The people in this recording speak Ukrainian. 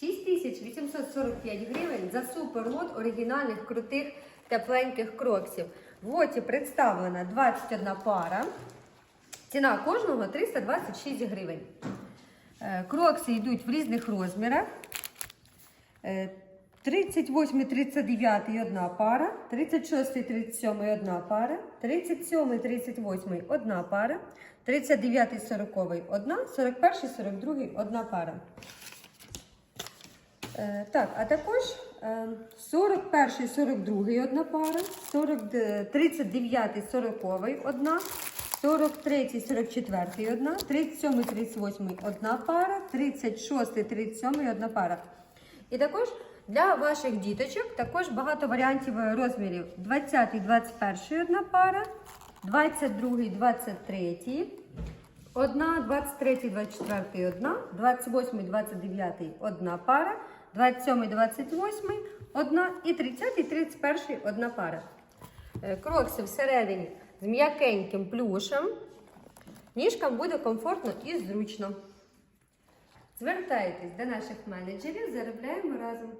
6845 гривень за суперлот оригінальних крутих тепленьких кроксів. В лоті представлена 21 пара. Ціна кожного 326 гривень. Е, Крокси йдуть в різних розмірах. Е, 38, 39 одна пара, 36, 37 одна пара, 37, 38 одна пара, 39, 40 одна, 41, 42 одна пара. Е, так, а також е, 41, 42 одна пара, 40, д- 39, 40 одна, 43, 44 одна, 37, 38 одна пара, 36, 37 одна пара. І також для ваших діточок також багато варіантів розмірів. 20, 21 одна пара, 22, 23, одна, 23, 24 одна, 28, 29 одна пара, 27, 28 одна і 30, 31 одна пара. Е, Крокси всередині з м'якеньким плюшем. Ніжкам буде комфортно і зручно. Звертайтесь до наших менеджерів, заробляємо разом.